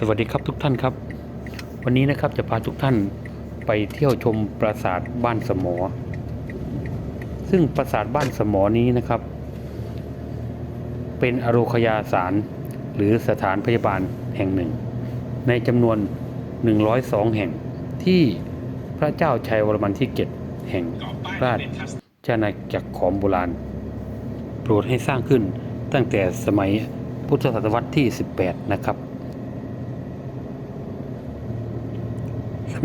สวัสดีครับทุกท่านครับ วันนี้นะครับจะพาทุกท่านไปเที่ยวชมปราสาทบ้านสมอ ซึ่งปราสาทบ้านสมอนี้นะครับ เป็นอโรคยาสารหรือสถานพยาบาลแห่งหนึ่ง ในจำนวน 102 แห่งที่พระเจ้าชัยวรมันที่ 7 แห่งราชอาณาจักรขอมโบราณ โปรดให้สร้างขึ้นตั้งแต่สมัยพุทธศตวรรษที่ 18 นะครับ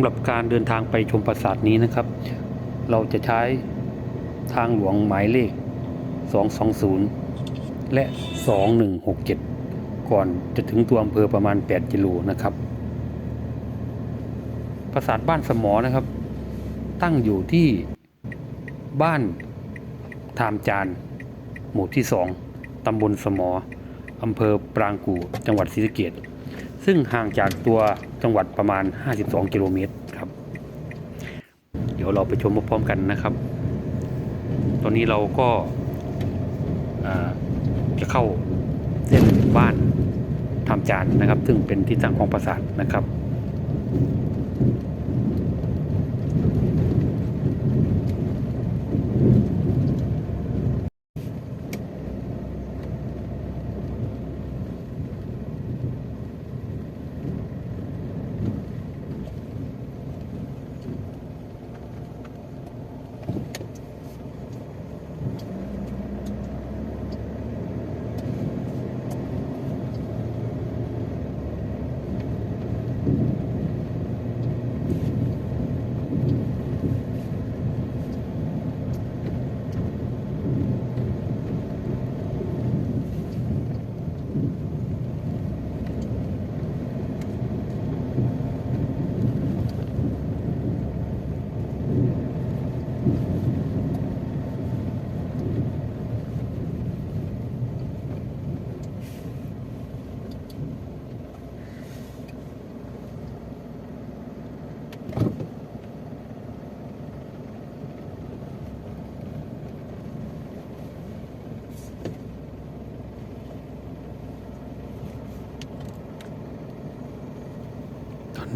ำหรับการเดินทางไปชมปราสาทนี้นะครับ เราจะใช้ทางหลวงหมายเลข 220 และ 2167 ก่อนจะถึงตัวอำเภอประมาณ 8 กิโลนะครับ ปราสาทบ้านสมอนะครับ ตั้งอยู่ที่บ้านทามจาน หมู่ที่ 2 ตำบลสมอ อำเภอปรางกู่ จังหวัดศรีสะเกษ ซึ่งห่างจากตัวจังหวัดประมาณ 52 กิโลเมตรครับ เดี๋ยวเราไปชมพร้อมๆกันนะครับ ตอนนี้เราก็าจะเข้าเส้นบ้านทำจานนะครับ ซึ่งเป็นที่ตั้งของปราสาทนะครับ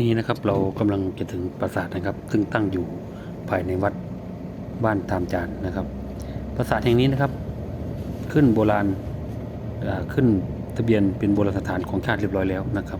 นี้นะครับเรากำลังจะถึงปราสาทนะครับ ซึ่งตั้งอยู่ภายในวัดบ้านตามจานนะครับ ปราสาทแห่งนี้นะครับ ขึ้นโบราณขึ้นทะเบียนเป็นโบราณสถานของชาติเรียบร้อยแล้วนะครับ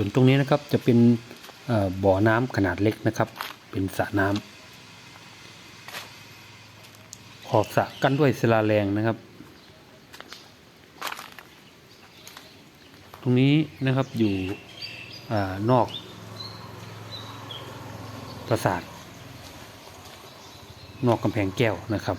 ส่วนตรงนี้นะครับจะเป็นบ่อน้ำขนาดเล็กนะครับ เป็นสระน้ำขอบสระกั้นด้วยศิลาแรงนะครับ ตรงนี้นะครับอยู่อนอกปราสาทนอกกำแพงแก้วนะครับ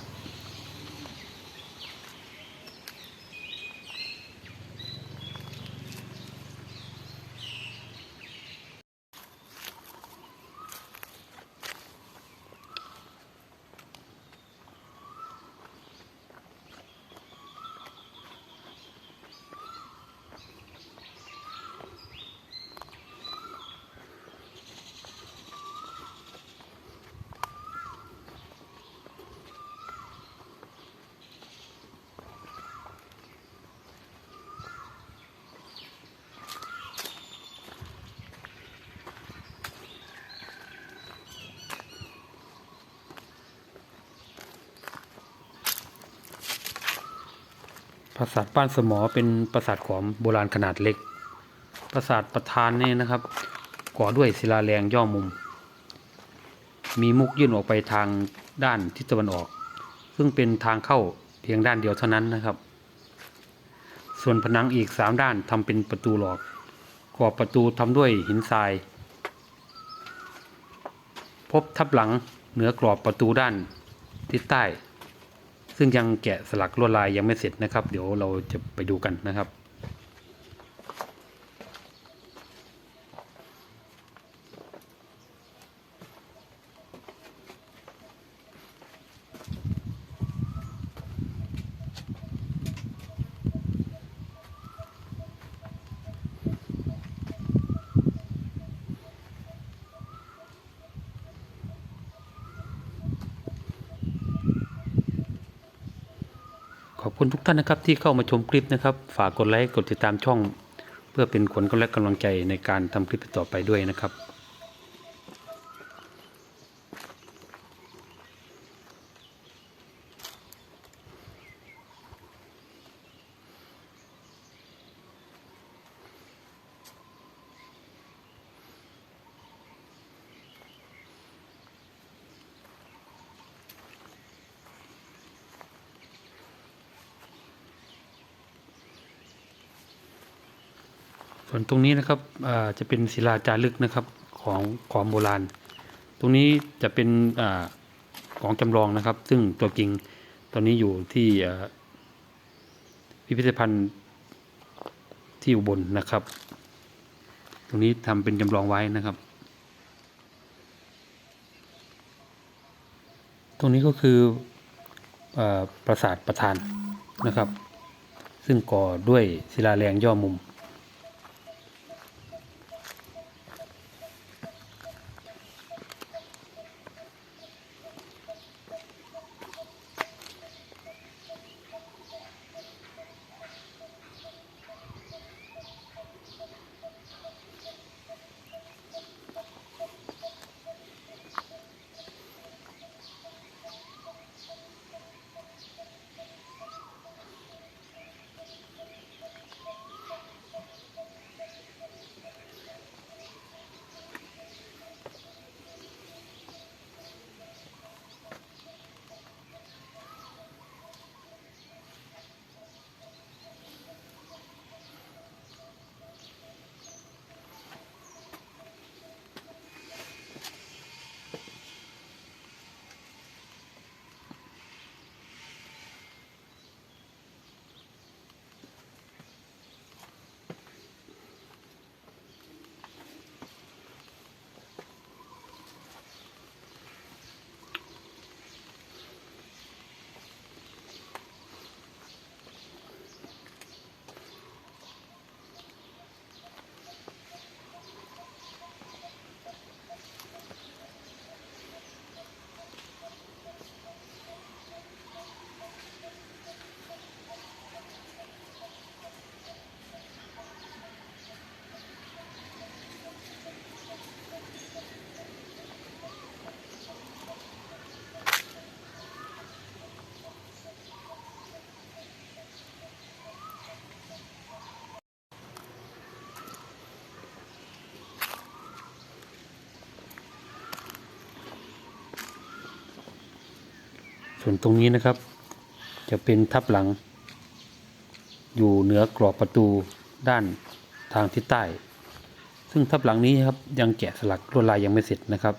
ปราสาทบ้านสมอเป็นปราสาทขอมโบราณขนาดเล็ก ปราสาทประธานนี่นะครับ ก่อด้วยศิลาแรงย่อมุม มีมุกยื่นออกไปทางด้านทิศตะวันออก ซึ่งเป็นทางเข้าเพียงด้านเดียวเท่านั้นนะครับ ส่วนผนังอีกสามด้านทำเป็นประตูหลอกขอบประตูทำด้วยหินทราย พบทับหลังเหนือกรอบประตูด้านทิศใต้ ซึ่งยังแกะสลักลวดลายยังไม่เสร็จนะครับ เดี๋ยวเราจะไปดูกันนะครับ คุณทุกท่านนะครับที่เข้ามาชมคลิปนะครับ ฝากกดไลค์กดติดตามช่อง เพื่อเป็นขวัญและกำลังใจในการทำคลิปต่อไปด้วยนะครับ ส่วนตรงนี้นะครับจะเป็นศิลาจารึกนะครับของของโบราณ ตรงนี้จะเป็นอของจำลองนะครับ ซึ่งตัวจริงตอนนี้อยู่ที่พิพิธภัณฑ์ที่อุบลนะครับ ตรงนี้ทำเป็นจำลองไว้นะครับ ตรงนี้ก็คืออปราสาทประธานนะครับ ซึ่งก่อด้วยศิลาแรงย่อมุม ส่วนตรงนี้นะครับ จะเป็นทับหลัง อยู่เหนือกรอบประตูด้านทางทิศใต้ ซึ่งทับหลังนี้ครับยังแกะสลักลวดลายยังไม่เสร็จนะครับ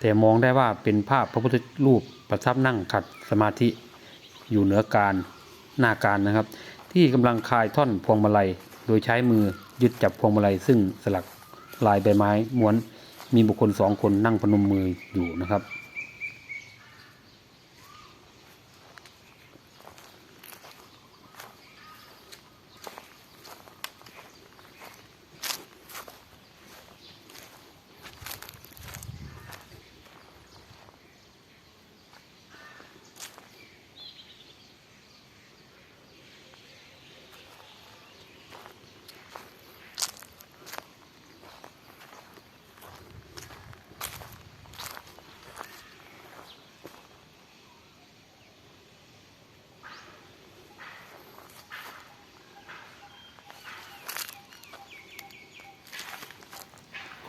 แต่มองได้ว่าเป็นภาพพระพุทธรูปประทับนั่งขัดสมาธิอยู่เหนือการหน้าการนะครับ ที่กำลังคลายท่อนพวงมาลัย โดยใช้มือยึดจับพวงมาลัย ซึ่งสลักลายใบไม้ม้วนมีบุคคลสองคนนั่งพนมมืออยู่นะครับ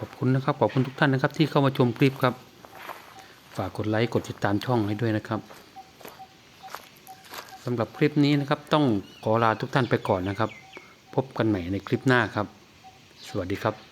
ขอบคุณนะครับ ขอบคุณทุกท่านนะครับ ที่เข้ามาชมคลิปครับ ฝากกดไลค์กดติดตามช่องให้ด้วยนะครับสำหรับคลิปนี้นะครับ ต้องขอลาทุกท่านไปก่อนนะครับ พบกันใหม่ในคลิปหน้าครับ สวัสดีครับ